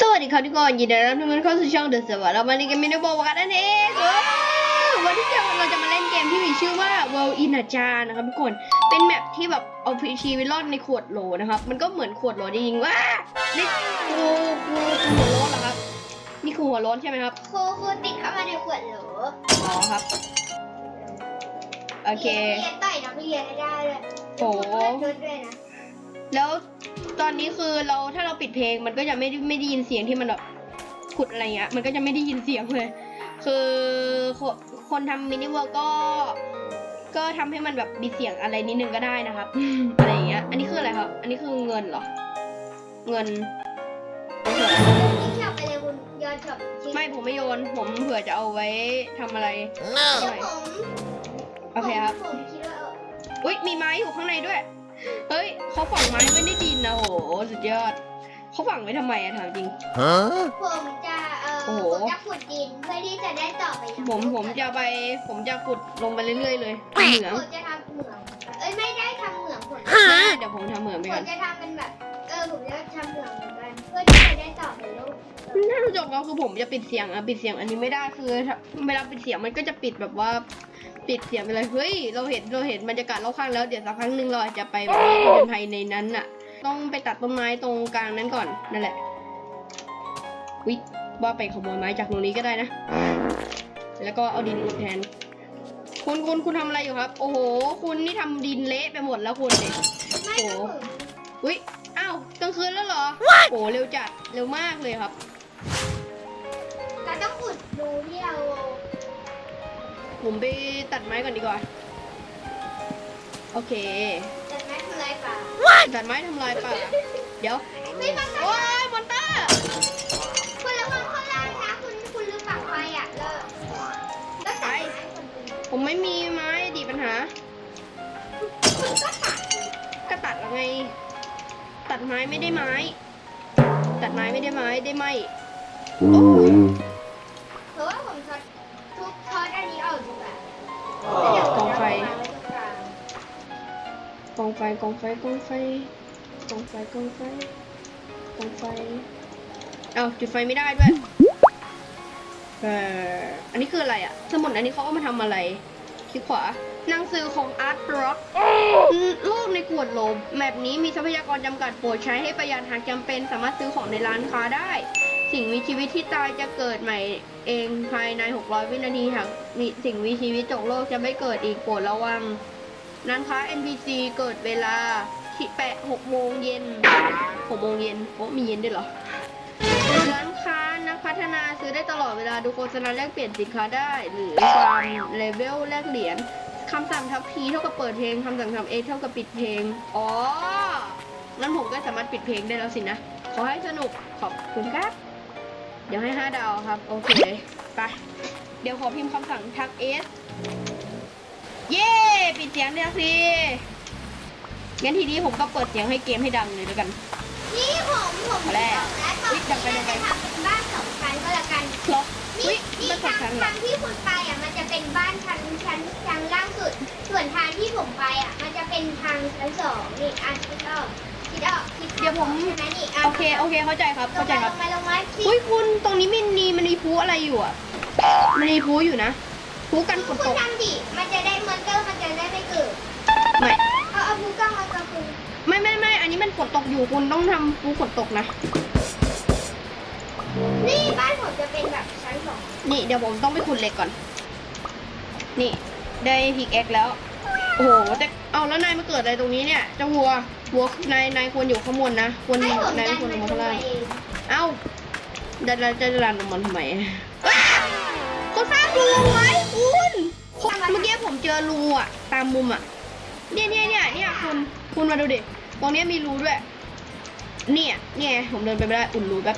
สวัสดีครับทุกคนยินดีต้อนรับทุกคนเข้าสู่ช่องเดอะเซอร์วแล้ววันนี้ก็มีนโบวกันนั่นเองโอ้วันที่จะเราจะมาเล่นเกมที่มีชื่อว่า World in a Jar นะครับทุกคนเป็นแมปที่แบบเอาชีวิตรอดในขวดโหลนะครับ มันก็เหมือนขวดโหลจริงๆว่านี่กูกูกูหัวโล้นเหรอครับ นี่คือหัวโล้นใช่ไหมครับครูครูติดเข้ามาในขวดโหลอ๋อครับโอเคเรียนต่อยนักเรียนให้ได้เลยโอ้ชุดด้วยนะ แล้วตอนนี้คือเราถ้าเราปิดเพลงมันก็จะไม่ได้ไม่ได้ยินเสียงที่มันแบบขุดอะไรเงี้ยมันก็จะไม่ได้ยินเสียงเลย คือคนคนทำมินิเวิร์ก็ก็ทำให้มันแบบมีเสียงอะไรนิดนึงก็ได้นะครับอะไรอย่างเงี้ย อันนี้คืออะไรครับ อันนี้คือเงินเหรอ เงินโอเคนี่ช็อปไปเลยคุณยอนช็อปทิ้งไม่ผมไม่โยน ผมเผื่อจะเอาไว้ทำอะไรเดี๋ยวหน่อยผมโอเคครับผมคิดว่าเอออุ้ยมีไม้อยู่ข้างในด้วย เฮ้ย เขาฝังไม้ไว้ในดินนะโหสุดยอดเขาฝังไว้ทำไมอะถามจริง Huh? ผมจะเออโอ้โห ผมจะขุดดินเพื่อที่จะได้ต่อไปยังผมผมจะไปผมจะขุดลงไปเรื่อยๆเลยเหมืองผมจะทำเหมืองเอ้ยไม่ได้ทำเหมืองผมไม่เดี๋ยวผมทำเหมืองไปผก่อมนจะทำเป็นแบบเออผมจะทำเหมืองเหมือนกันเพื่อที่จะได้ต่อไปโลก ถ้ารู้จบก็คือผมจะปิดเสียงอะปิดเสียงอันนี้ไม่ได้คือเวลาปิดเสียงมันก็จะปิดแบบว่าปิดเสียงไปเลยเฮ้ยเราเห็นเราเห็นบรรยากาศรอบข้างแล้วเดี๋ยวสักครั้งหนึ่งเราอาจจะไปแบบว่าผจญภัยในนั้นอะต้องไปตัดต้นไม้ตรงกลางนั้นก่อนนั่นแหละวิว่าไปขโมยไม้จากตรงนี้ก็ได้นะ แล้วก็เอาดินอุดแทน คุณคุณคุณทำอะไรอยู่ครับ โอ้โห คุณนี่ทำดินเละไปหมดแล้วคุณเนี่ยโอ้ก็ผมอุ้ยอ้าวกลางคืนแล้วเหรอ โอ้เร็วจัด เร็วมากเลยครับ เราต้องขุดดูที่เราผมไปตัดไม้ก่อนดีกว่า โอเค จะไม่ทำลายป่าตัดไม้ทำลายป่า เดี๋ยว ไม่มันโอ้ยมอนเตอร์คุณระวังข้างล่างนะคุณคุณลืมปักไฟอะแล้วแล้วตัดไม้คนอื่นผมไม่มีไม้ดีปัญหา คุณก็ตัดก็ตัดแล้วไง ตัดไม้ไม่ได้ไม้ ตัดไม้ไม่ได้ไม้ได้ไหมเพร กองไฟกองไฟกองไฟกองไฟกองไฟกองไฟกองไฟเอาจุดไฟไม่ได้ด้วยเอออันนี้คืออะไรอะสมุดอันนี้เขาเอามาทำอะไรคลิกขวาหนังสือของ Art Rock โลกในขวดโหลแมปนี้มีทรัพยากรจำกัดโปรดใช้ให้ประหยัดหากจำเป็นสามารถซื้อของในร้านค้าได้ สิ่งมีชีวิตที่ตายจะเกิดใหม่เองภายใน 600 วินาทีหากมีสิ่งมีชีวิตตกโลกจะไม่เกิดอีกโปรดระวังร้านค้า NPC เกิดเวลาที่แปะ6โมงเย็น6โมงเย็นโอ้มีเย็นด้วยเหรอร้านค้านักพัฒนาซื้อได้ตลอดเวลาดูโฆษณาแลกเปลี่ยนสินค้าได้ หรือความเลเวลแลกเหรียญคำสั่งทับพีเท่ากับเปิดเพลงคำสั่งทำเอเท่ากับปิดเพลงอ๋องั้นผมก็สามารถปิดเพลงได้แล้วสินะ ขอให้สนุกขอบคุณครับ เดี๋ยวให้ห้าดาวครับ โอเค ไป เดี๋ยวขอพิมพ์คำสั่งทักเอสเย้ ปิดเสียงเดี๋ยวสิ งั้นทีนี้ผมก็เปิดเสียงให้เกมให้ดังเลยแล้วกัน นี่ผมผมมาแล้วแล้วตอนอุ๊ยดับไปดับไปจะทำเป็นบ้านสองชั้นก็แล้วกันเหรอนี่อุ้ยนี่มันสอทางงชั้นเหรอทางที่คุณไปอะมันจะเป็นบ้านชั้นชั้นชั้นล่างสุด ส่วนทางที่ผมไปอะมันจะเป็นทางชั้นสองนี่อะคิดออก คิดออกคิดออกเดี๋ยวผมใช่ไหมนี่อะโอเคโอเคเข้าใจครับลเข้างใจมาคลรับงมาลงมาคิดอุ้ยคุณตรงนี้มันมีมันมีพูอะไรอยู่อะมันมีพูอยู่นะพูกันฝนคุตณกทำดิมันจะได้มอนเตอร์มันจะได้ไม่เกิดไม่เอาเอาผู้กล้องมากับคุณไม่ไม่ไม่อันนี้มันฝนตกอยู่คุณต้องทำพูฝนตกนะนี่บ้านผมจะเป็นแบบชั้นสองนี่เดี๋ยวผมต้องไปขุดเหล็กก่อน นี่ได้พิกแอคแล้วโอ้โหแต่เอาแล้วนายมาเกิดอะไรตรงนี้เนี่ยเจ้าวัว วัวนายนายควรอยู่ข้างบนนะควรให้ผมนายดัไม่นควรลมันงมาลข้างงมาล่างเองเอ้าจะจะจะดันลงมาทำไมว้าวเขาสร้างรูไว้คุณเมื่อกี้ผมเจอรูอะ ตามมุมอะ เนี่ยเนี่ยเนี่ยเนี่ยคุณคุณมาดูดิตรงเนี้ยมีรูด้วย เนี่ยเนี่ยผมเดินไปไม่ได้อุ่นรูแบบ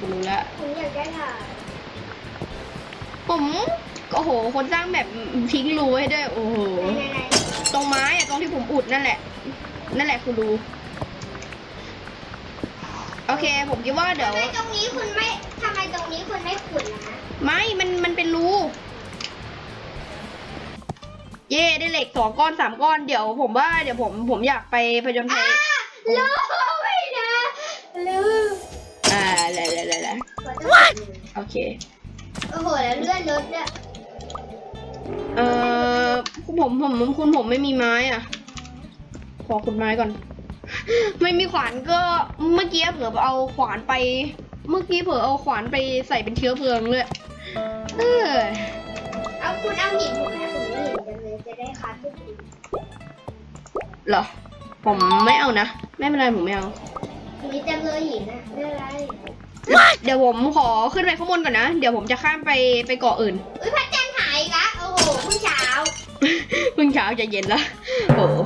อุ่นรูแล้วผมอยากได้ถ่านผมโอ้โห คนสร้างแบบทิ้งรูไว้ให้ด้วยโอ้โหไหนไหนตรงไม้อะตรงที่ผมอุดนั่นแหละ นั่นแหละคือรูโอเค ผมคิดว่าเดี๋ยว ทำไมตรงนี้คุณไม่ทำไมตรงนี้คุณไม่ขุดนะไม่ มัน มันเป็นรู เย่ได้เหล็กสองก้อนสามก้อน เดี๋ยวผมว่า เดี๋ยวผม ผมอยากไปผจญภัยลืมไม่นะลืมอ่าแหละแหละเขาต้องขุดเลยโอเค โอ้โหแล้วเลื่อนรถเนี่ยเอ่อ ผม ผมคุณผมไม่มีไม้อะ ขอคุณไม้ก่อน ไม่มีขวานก็เมื่อกี้เผื่อเอาขวานไป เมื่อกี้เผื่อเอาขวานไปใส่เป็นเชื้อเพลิงเลยเออเอาคุณเอาหินผมนะผมไม่เห็นจังเลยจะได้คัดทุกทีเหรอ ผมไม่เอานะ ไม่เป็นไรผมไม่เอามีจังเลยหินนะไม่เป็นไรเดี๋ยวผมขอขึ้นไปข้างบนก่อนนะ เดี๋ยวผมจะข้ามไปไปเกาะอื่น อุ้ยพระจันทร์หายอีกละโอ้โหเพิ่งเช้า เพิ่งเช้าจะเย็นละโอ้โห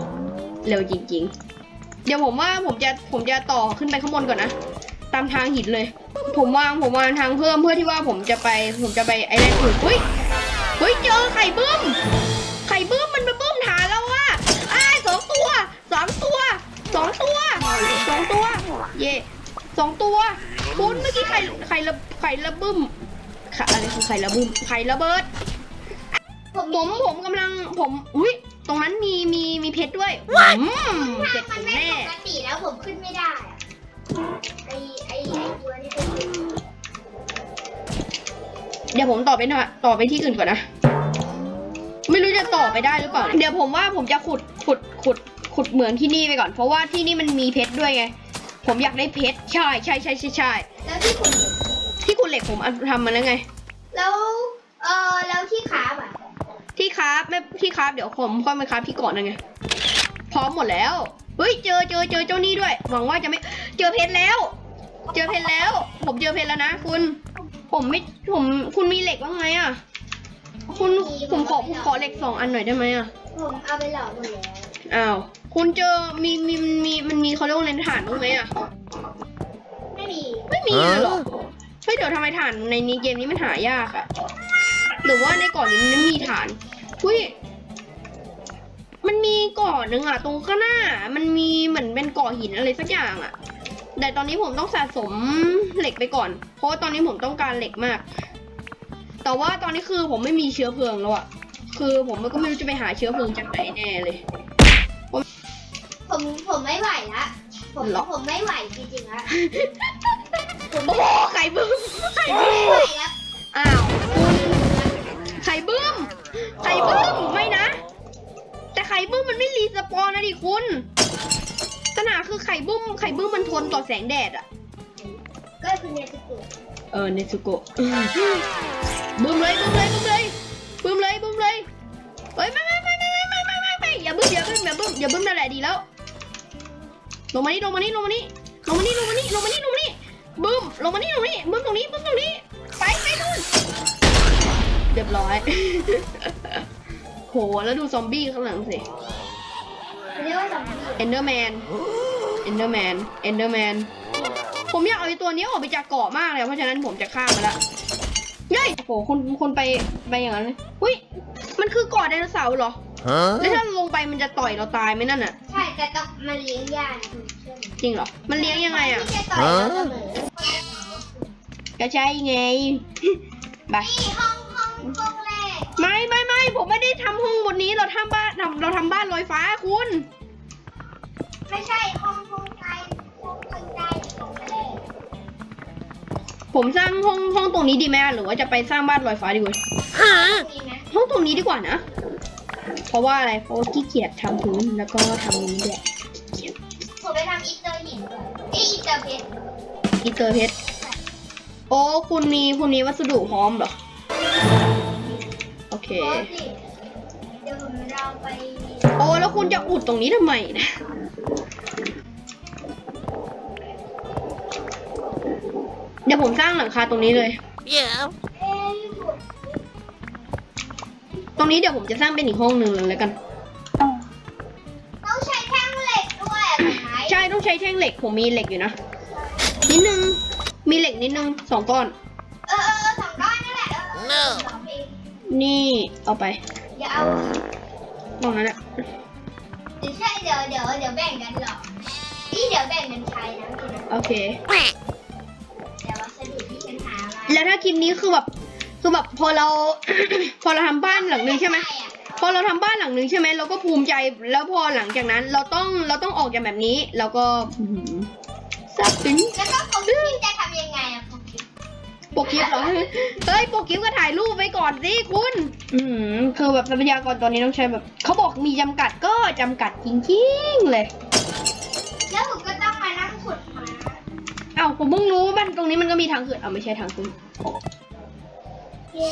เร็วจริง ๆ เดี๋ยวผมว่าผมจะผมจะต่อขึ้นไปข้างบนก่อนนะ ตามทางหินเลย ผมวางผมวางทางเพิ่มเพื่อที่ว่าผมจะไปผมจะไปไอ้แรกอื่นเฮ้ยเฮ้ยเจอไข่บึ้ม ไข่บึ้มมันมาบึ้มฐานเราอะอ้ายสองตัวสองตัวสองตัวสองตัว เย่สองตัวคุณเมื่อกี้ไข่ไข่ระไข่ระบึ้มไข่อะไรคือไข่ระบึ้มไข่ระเบิด ผมผมผมกำลังผมอุ้ย รงนั้นมีมีมีเพชรด้วยอืมเจ็บมัผนมไม่แน่ปกติแล้วผมขึ้นไม่ได้อะไอไอไอตัวนี้เป็นหินเดี๋ยวผมต่อไปนะต่อไปที่อื่นก่อนนะ ไม่รู้จะต่อไปได้หรือเปล่าเดี๋ยวผมว่าผมจะขุดขุดขุดขุดเหมืองที่นี่ไปก่อน เพราะว่าที่นี่มันมีเพชรด้วยไง ผมอยากได้เพชรใช่ใช่ใช่ใช่ใช่แล้วที่ขุดหินที่ขุดเหล็กผมเอาทำมาแล้วไง แล้ว เออแล้วที่ขาบอ่ะที่คราฟไม่ที่คราฟเดี๋ยวผมค่อยมาคราฟที่ก่อนนะไงพร้อมหมดแล้วเฮ้ยเจอเจอเจอเจ้านี่ด้วย หวังว่าจะไม่เจอเพชรแล้ว เจอเพชรแล้ว ผมเจอเพชรแล้วนะคุณ ผมไม่ผมคุณมีเหล็กบ้างไหมอะ คุณผมขอผมขอเหล็กสองอันหน่อยได้ไหมอะผมเอาไปหลอมหมดแล้วอ้าวคุณเจอมีมีมีมันมีเขาเรียกว่าอะไรถ่านบ้างไหมอะไม่มีไม่มีเลยเหรอเฮ้ยเดี๋ยวทำไมถ่านในนี้เกมนี้มันหายากอะหรือว่าในเก่อนนี้มันมีถ่าน อุ้ย มันมีเก่อนหนึ่งอะตรงข้างหน้า มันมีเหมือนเป็นเก่อหินอะไรสักอย่างอะแต่ตอนนี้ผมต้องสะสมเหล็กไปก่อน เพราะว่าตอนนี้ผมต้องการเหล็กมาก แต่ว่าตอนนี้คือผมไม่มีเชื้อเพลิงแล้วอะคือผมก็ไม่รู้จะไปหาเชื้อเพลิงจากไหนแน่เลย ผมผมไม่ไหวละผมหรอ ผมไม่ไหวจริงๆละผมโอ้โหไข่บึ้มไข่ไม่บึ้มไหวแล้วอ้าว บึ้มไม่นะ แต่ไข่บึ้มมันไม่รีสปอนนะดิคุณปัญหาคือไข่บึ้มไข่บึ้มมันทนต่อแสงแดดอะก็คือเนสกุเออเนซุโกะบึ้มเลยบึ้มเลยบึ้มเลยบึ้มเลยบึ้มเลยเฮ้ยไม่ไม่ไม่ไม่ไม่ไม่ไม่ไม่อย่าบึ้มอย่าบึ้มอย่าบึ้มอย่าบึ้มนั่นแหละดีแล้วลงมานี่ลงมานี่ลงมานี่ลงมานี่ลงมานี่ลงมานี่ลงมานี่บึ้มลงมานี่ลงมานี่บึ้มตรงนี้บึ้มตรงนี้ไปไปนู่นเรียบร้อย โห แล้วดูซอมบี้ข้างหลังสิ เรียกว่าสองทีเอนเดอร์แมน เอนเดอร์แมน เอนเดอร์แมน ผมอยากเอาไอ้ตัวนี้ออกไปจากเกาะมากเลย เพราะฉะนั้นผมจะฆ่ามันละเย้ยโอ้โหคุณคุณไปไปอย่างนั้นเลยอุ้ย มันคือเกาะไดโนเสาร์เหรอ Huh? แล้วถ้าลงไปมันจะต่อยเราตายไหมนั่นน่ะ ใช่ แต่ต้องมันเลี้ยงยากนะคุณเชื่อไหมจริงเหรอ มันเลี้ยงยังไงอะ ที่จะต่อยเราเสมอก็ใช่ไง ไป นี่ห้องห้องห้องแรก ไม่ไม่ไม่ ผมไม่ได้ทำห้องบนนี้เราทำบ้านทำเราทำบ้านลอยฟ้าคุณ ไม่ใช่ห้องห้องใต้ห้องข้างใต้ห้องแรกผมสร้างห้องห้องตรงนี้ดีไหมอะหรือว่าจะไปสร้างบ้านลอยฟ้าดีกว่ามีนะห้องตรงนี้ดีกว่านะ เพราะว่าอะไรเพราะว่าขี้เกียจทำพื้นแล้วก็ทำนี้ด้วยขี้เกียจผมไปทำอินเตอร์หินก่อนเอยอินเตอร์เพชรอีเตอร์เพชรโอ้คุณมีคุณมีวัสดุพร้อมเหรอโอ เคโอ้สิเดี๋ยวผมเราไปโอ้แล้วคุณจะอุดตรงนี้ทำไมนะเดี๋ยวผมสร้างหลังคาตรงนี้เลย Yeah. เอ้ยผมตรงนี้เดี๋ยวผมจะสร้างเป็นอีกห้องหนึ่งเลยแล้วกัน ต้องใช้แท่งเหล็กด้วยอะไหมใช่ต้องใช้แท่งเหล็กผมมีเหล็กอยู่นะนิดนึงมีเหล็กนิดนึงสองก้อน เออเออเออสองก้อนนั่นแหละเออเออสองเอง นี่เอาไปอย่าเอาตรงนั้นแหละเดี๋ยวใช่เดี๋ยวเดี๋ยวเดี๋ยวแบ่งกันหรอกนี่เดี๋ยวแบ่งกันใช้นะคุณนะโอเค เดี๋ยววัสดุที่ฉันหามาแล้วถ้าคลิปนี้คือแบบคือแบบพอเรา พอเราทำบ้านหลังนึงใช่ไหมด้อะพอเราทำบ้านหลังนึงใช่ไหมเราก็ภูมิใจแล้วพอหลังจากนั้นเราต้องเราต้องออกจากแบบนี้แล้วก็อื้อหือซาบซึ้งแล้วก็ผมคิดจะทำยังไงอะผมคิดปกคลิปเหรอ เฮ้ยปกคลิปก็ถ่ายรูปไว้ก่อนสิคุณ อืมคือแบบทรัพยากรตอนนี้ต้องใช้แบบเขาบอกมีจำกัดก็จำกัดจริงๆเลย แล้วผมก็ต้องมานั่งขุดหาเอ้าผมเพิ่งรู้ว่าบ้านตรงนี้มันก็มีทางขึ้นเอาไม่ใช่ทางขึ้นเย่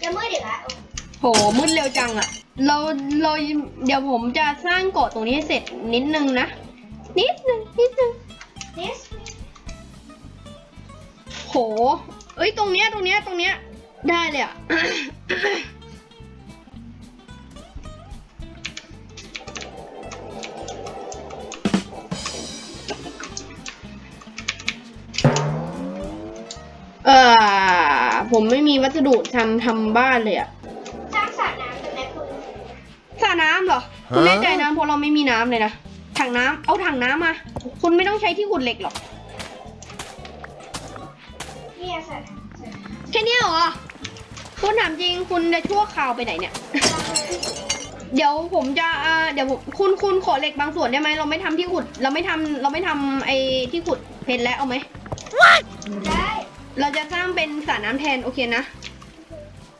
จะมืดอีกแล้วโหมืดเร็วจังอะเราเราเดี๋ยวผมจะสร้างเกาะตรงนี้ให้เสร็จนิดนึงนะ นิดนึงนิดนึงนี่โห เอ้ยตรงเนี้ยตรงเนี้ยตรงเนี้ยได้เลยอะเออผมไม่มีวัสดุทำทำบ้านเลยอะสร้างสระน้ำเป็นไหมคุณสระน้ำเหรอ คุณแน่ใจนะเพราะเราไม่มีน้ำเลยนะ ถังน้ำเอาถังน้ำมา คุณไม่ต้องใช้ที่ขุดเหล็กหรอก แค่เนี้ยเหรอ คุณถามจริงคุณจะชั่วคราวไปไหนเนี่ยำเดี๋ยวผมจะเอ่อเดี๋ยวผมคุณคุณขอเหล็กบางส่วนได้ไหมเราไม่ทำที่ขุด เราไม่ทำเราไม่ทำไอ้ที่ขุดเพชรแล้วเอาไหม ได้เราจะสร้างเป็นสระน้ำแทนโอเคนะ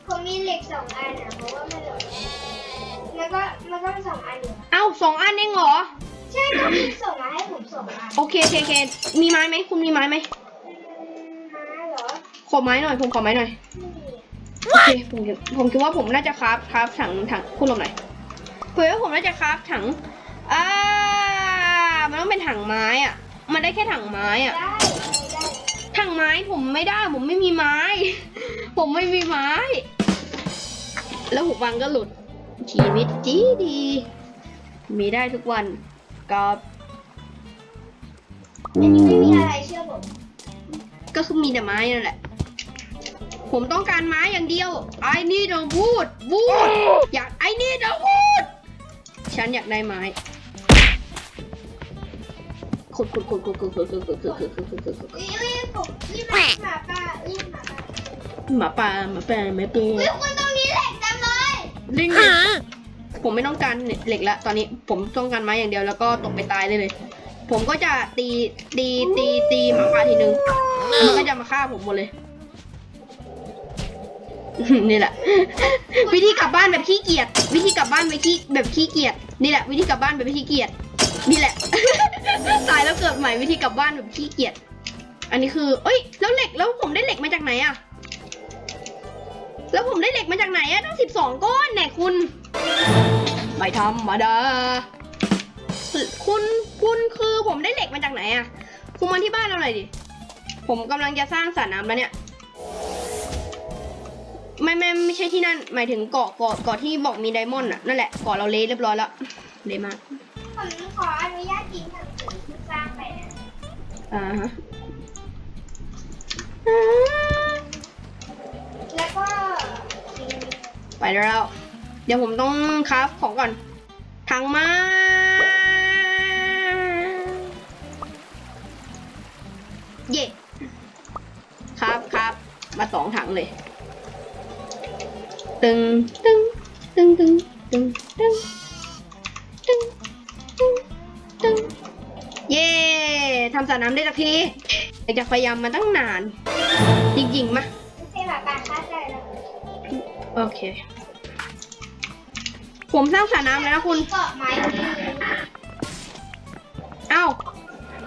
ผมมีเหล็กสองอันนะเพราะว่ามันหล่นแล้วก็แล้วก็สองอันอยู่เอ้าสองอันเองเหรอ ใช่ก็มีส่งมาให้ผมสองอันโอเคโอเคโอเคมีไม้ไหมคุณมีไม้ไหมมาเหรอ ขอไม้หน่อยผมขอไม้หน่อยไม่มีโอเคผมคิดผมคิดว่าผมน่าจะคราฟคราฟถังถังคุณลงหน่อยเผื่อว่าผมน่าจะคราฟถังอ่ามันต้องเป็นถังไม้อะ มันได้แค่ถังไม้อะได้ได้ถังไม้ผมไม่ได้ ผมไม่มีไม้ ผมไม่มีไม้ แล้วหูฟังก็หลุดชีวิตดีดี มีได้ทุกวันก็อันนี้ไม่มีอะไรเชื่อผมก็คือมีแต่ไม้นั่นแหละ ผมต้องการไม้อย่างเดียว I need a wood wood อยาก I need a wood ฉันอยากได้ไม้ขุดขุดขุดขุดขุดขุดขุดขุดขุดขุดขุดขุดขุดขุดอุ้ยอุ้ยผมอุ้ยหมาหมาป่าอุ้ยหมาป่าหมาป่าหมาป่าหมาป่าอุ้ยคุณตรงนี้เหล็กเต็มเลยลิงผมไม่ต้องการเหล็กแล้วตอนนี้ผมต้องการไม้อย่างเดียวแล้วก็ตกไปตายได้เลย ผมก็จะตีตีตีตีหมาป่าทีนึงมันก็จะมาฆ่าผมหมดเลย นี่แหละ วิธีกลับบ้านแบบขี้เกียจวิธีกลับบ้านแบบขี้แบบขี้เกียจนี่แหละ วิธีกลับบ้านแบบขี้เกียจนี่แหละตายแล้วเกิดใหม่วิธีกลับบ้านแบบขี้เกียจอันนี้คือเอ้ยแล้วเหล็กแล้วผมได้เหล็กมาจากไหนอะแล้วผมได้เหล็กมาจากไหนอะตั้งสิบสองก้อนแน่คุณไม่ธรรมดาคุณคุณคือผมได้เหล็กมาจากไหนอะคุณมาที่บ้านเราหน่อยดิผมกำลังจะสร้างสระน้ำแล้วเนี่ย ไม่ไม่ไม่ใช่ที่นั่น หมายถึงเกาะเกาะเกาะที่บอกมีไดมอนด์อะนั่นแหละเกาะเราเละเรียบร้อยแล้วเละมากผมขออนุญาตทิ้งหนังสือที่สร้างไปนะอ่าฮะแล้วก็ทิ้งไปแล้ว เดี๋ยวผมต้องคราฟของก่อนถังไม้เย่ครับครับมาสองถังเลย ตึงตึงตึงตึงตึงตึงตึงตึงตึงเย่ทำสระน้ำได้สักทีอยากจะพยายามมาตั้งนาน จริงๆมะไม่ใช่หมาป่าฆ่าใจแล้วโอเค ผมสร้างสระน้ำแล้วนะคุณเกาะไม้ที่เอ้า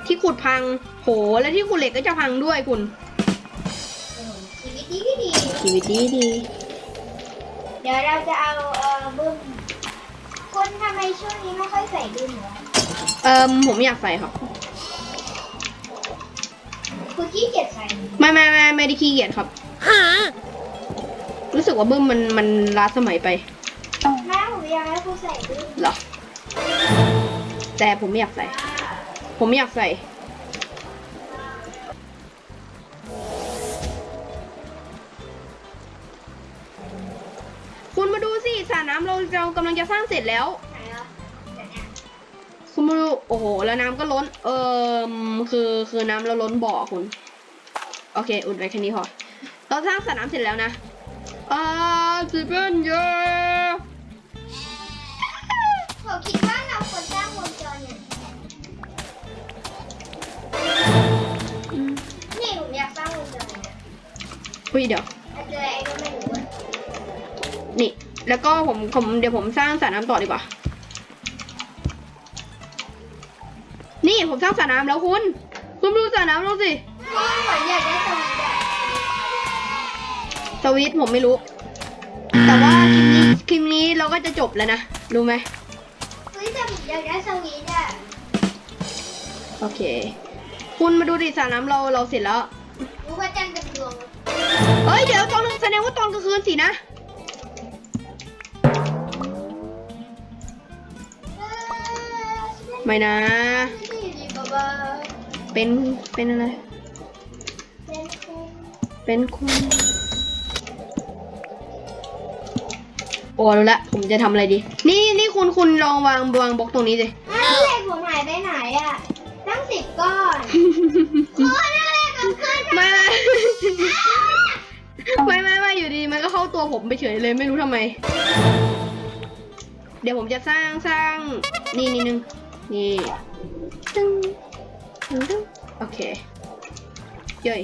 ที่ขุดพังโหแล้วที่ขุดเหล็กก็จะพังด้วยคุณชีวิตดีดีดีชีวิตดีดี เดี๋ยวเราจะเอาเอ่อบึ้มคุณทำไมช่วงนี้ไม่ค่อยใส่บึ้มเหรอเอิมผมอยากใส่ครับ คุณขี้เกียจใส่ไม่ไม่ไม่ไม่ได้ขี้เกียจครับ รู้สึกว่าบึ้มมันมันล้าสมัยไปแม่ผมอยากให้คุณใส่บึ้มเหรอ แต่ผมไม่อยากใส่ ผมไม่อยากใส่ น้ำเราเรากำลังจะสร้างเสร็จแล้วไหนอะเดี๋ยวนะคุณมาดูโอ้โห แล้วน้ำก็ล้น เอิมคือคือน้ำเราล้นบ่อคุณ โอเค อุดไว้แค่นี้พอ เราสร้างสระน้ำเสร็จแล้วนะอ่าสิเป็นเยอะผมคิดว่าเราควรสร้างวงจรอย่างนี้นี่ผมอยากสร้างวงจรอย่างนี้อุ้ยเดี๋ยว แล้วก็ผมผมเดี๋ยวผมสร้างสระน้ำต่อดีกว่า นี่ผมสร้างสระน้ำแล้วคุณคุณดูสระน้ำเราสิก็เหมือนอยากได้ตรงนี้อะสวิตช์ผมไม่รู้ แต่ว่าคลิปนี้คลิปนี้เราก็จะจบแล้วนะรู้ไหมเฮ้ยแต่ผมอยากได้สวิตช์อะโอเค คุณมาดูดิสระน้ำเราเราเสร็จแล้ว รู้ว่าจันทร์กับดวง เฮ้ยเดี๋ยวตอนแสดงว่าตอนกลางคืนสินะ ไม่นะดีดีบ้าบ้าเป็น เป็นอะไรเป็นคนเป็นคุณ โอ้รู้ละ ผมจะทำอะไรดี นี่นี่คุณคุณลองวางวางบล็อกตรงนี้สิอ้าวเหล็กผมหายไปไหนอะตั้งสิบก้อนโอ้ยอะไรกับเพื่อนไม่ไม่ไม่ไม่ไม่อยู่ดีมันก็เข้าตัวผมไปเฉยเลยไม่รู้ทำไม เดี๋ยวผมจะสร้างสร้างนี่นี่นึง นี่ตึ้งตึ้งตึ้งโอเคเย้ย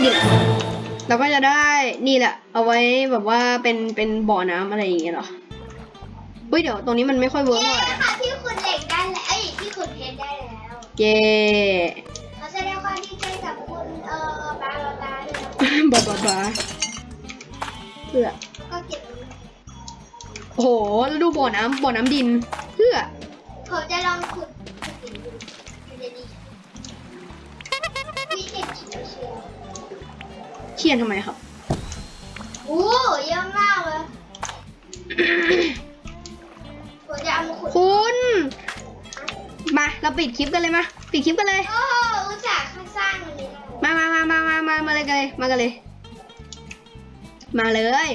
นี่แหละเราก็จะได้นี่แหละ เอาไว้แบบว่าเป็นเป็นบ่อน้ำอะไรอย่างเงี้ยเหรอเฮ้ยเดี๋ยวตรงนี้มันไม่ค่อยเวิร์กเย้เท่าไหร่ค่ะที่ขุดเหล็กได้แล้วเอ้ยที่ขุดเพชรได้แล้วเย่ขอแสดงความดีใจกับคุณเอ่อบาบาบาด้วยนะบาบาบาเพื่อ โอ้โหแล้วดูบ่อน้ำบ่อน้ำดิน เพื่อ ผมจะลองขุดขุดดินดูมันจะดีวิเศษเขียวเชียวเขียนทำไมครับ โอ้เยอะมากเลยผมจะเอามาขุดคุณ มา เราปิดคลิปกันเลยมาปิดคลิปกันเลย โอ้โหอุตส่าห์สร้างมันนี้นะมามามามามามามาเลยกันเลย มากันเลย มาเลย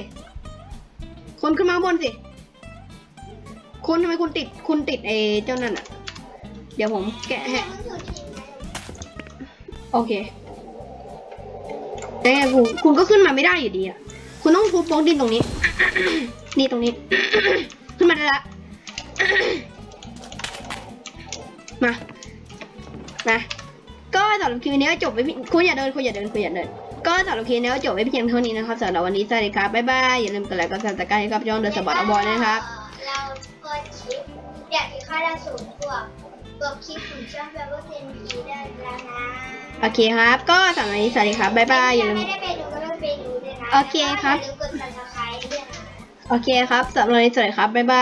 คุณขึ้นมาข้างบนสิ คุณทำไมคุณติดคุณติดไอ้เจ้านั่นอะเดี๋ยวผมแกะให้โอเค แต่คุณคุณก็ขึ้นมาไม่ได้อยู่ดีอะคุณต้องทุบบล็อกดินตรงนี้ นี่ตรงนี้ ขึ้นมาได้ละมามาก็สำหรับคลิปนี้ก็จบไปพียงคุณอย่าเดินคุณอย่าเดินคุณอย่าเดินก็สำหรับคลิปนี้ก็จบไปเพียงเท่านี้นะครับสำหรับวันนี้สวัสดีครับบ๊ายบายอย่าลืมกดไลค์กดซับสไครต์ให้กับช่องเดอะสปอร์ตบอลนะครับ ค่าดาวสูงพวกพวกคลิปของช่องแบบว่าเป็นผีได้แล้วนะโอเคครับ ก็สำหรับวันนี้สวัสดีครับบ๊ายบายอย่าลืม ไม่ได้ไปดูก็ไม่ไปดูด้วยนะโอเคครับ แล้วก็อย่าลืมกด subscribe ด้วยนะ โอเคครับสำหรับวันนี้สวัสดีครับบ๊ายบาย